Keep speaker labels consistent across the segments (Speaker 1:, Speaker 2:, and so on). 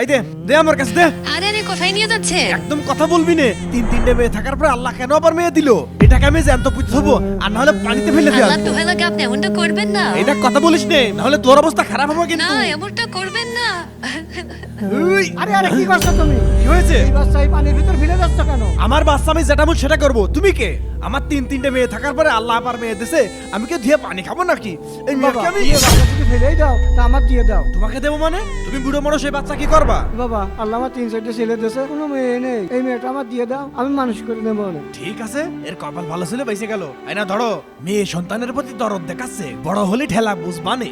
Speaker 1: এই দে দে আমার কাছে দে।
Speaker 2: আরে আরে কোথায় নিয়ে যাচ্ছে
Speaker 1: একদম কথা বলবি নে। তিন তিনটে মেয়ে থাকার পর আল্লাহ কেন আবার মেয়ে দিল? এটাকে আমি জ্যান্ত পুঁতে হব আর নাহলে পানিতে ফেলে দিও
Speaker 2: আল্লাহ। তো লাগে আপনি এমনটা করবেন না।
Speaker 1: এটা কথা বলিস নে নাহলে তোর অবস্থা খারাপ হবে
Speaker 2: না এমনটা করবেন না।
Speaker 3: আরে আরে কি করছ তুমি?
Speaker 1: কি হয়েছে?
Speaker 3: এই বাচ্চা এই পানির ভিতর
Speaker 1: আমার বাচ্চা আমি যেটা বল সেটা করব। তুমি কে? আমার তিন তিনটে মেয়ে থাকার পরে আল্লাহ আবার মেয়ে দিছে। আমি কি ধুয়ে পানি খাব নাকি? এই মেয়েকে আমি
Speaker 3: এই যদি ফেলেই দাও তা আমার দিয়ে দাও।
Speaker 1: তোমাকে দেবো মানে? তুমি বুড়ো মরো সেই বাচ্চা কি করবা?
Speaker 3: বাবা আল্লাহ আমার তিন চারটে ছেলে দিয়েছে কোনো মেয়ে নেই। এই মেয়েটা আমার দিয়ে দাও আমি মানুষ করে নেব
Speaker 1: ঠিক আছে এর কপাল ভালো ছিল বেঁচে গেল। এই না ধরো মেয়ে সন্তানের প্রতি দরদ দেখাচ্ছে বড় হলে ঠেলা বুঝবানে।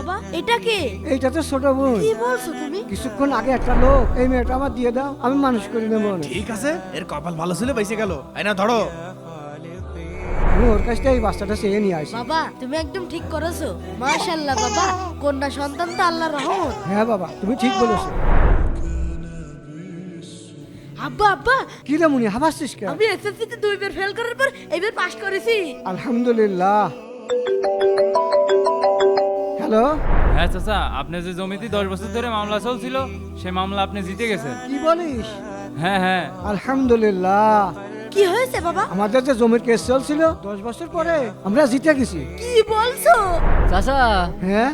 Speaker 4: বাবা এটা কে?
Speaker 3: এইটা তো ছোট বোন।
Speaker 4: কি বলছো তুমি?
Speaker 3: কিছুক্ষণ আগে একটা লোক এই মেয়েটা আমার দিয়ে দাও আমি মানুষ করে নেব
Speaker 1: ঠিক আছে এর কপাল ভালো ছিল বেঁচে গেল। এই না ধরো।
Speaker 3: আমি ওর কাছ থেকে এই বাচ্চাটা চেয়ে নিয়ে আসি।
Speaker 4: বাবা তুমি একদম ঠিক করেছ। মাশাআল্লাহ বাবা কন্যা সন্তান তো আল্লাহর রহমত।
Speaker 3: হ্যাঁ বাবা তুমি ঠিক বলেছ।
Speaker 4: আব্বা আব্বা।
Speaker 3: কি রে মুনি হাবাসছিস কেন?
Speaker 4: আমি এসএসসি তে দুইবার ফেল করার পর এবার পাস করেছি।
Speaker 3: আলহামদুলিল্লাহ। হ্যালো?
Speaker 5: হ্যাঁ চাচা আপনি যে জমিতে দশ বছর ধরে মামলা চলছিল সে মামলা আপনি জিতে গেছেন।
Speaker 3: কি বলিস?
Speaker 5: হ্যাঁ হ্যাঁ।
Speaker 3: আলহামদুলিল্লাহ।
Speaker 4: কি হয়েছে বাবা?
Speaker 3: আমাদের যে জমির কেস চলছিল দশ বছর পরে আমরা জিতে গেছি।
Speaker 4: কি বলছো?
Speaker 6: চাচা
Speaker 3: হ্যাঁ?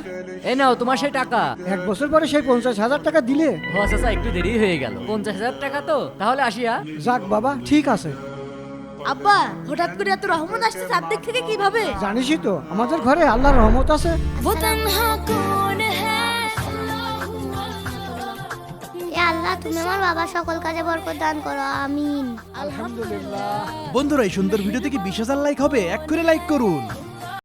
Speaker 6: এই নাও তোমার সেই টাকা।
Speaker 3: এক বছর পরে সেই পঞ্চাশ হাজার টাকা দিলে।
Speaker 6: ও চাচা একটু দেরি হয়ে গেল। পঞ্চাশ হাজার টাকা তো তাহলে আসিয়া
Speaker 3: যাক বাবা ঠিক আছে।
Speaker 4: আব্বা হঠাৎ করে এত রহমত আসছে থেকে কীভাবে?
Speaker 3: জানিসই তো আমাদের ঘরে আল্লাহর রহমত আছে।
Speaker 7: আল্লাহ তুমি আমার বাবা সকল কাজে বরকত দান করো আমিন।
Speaker 3: আলহামদুলিল্লাহ।
Speaker 1: বন্ধুরা এই সুন্দর ভিডিও থেকে বিশ হাজার লাইক হবে? এক করে লাইক করুন।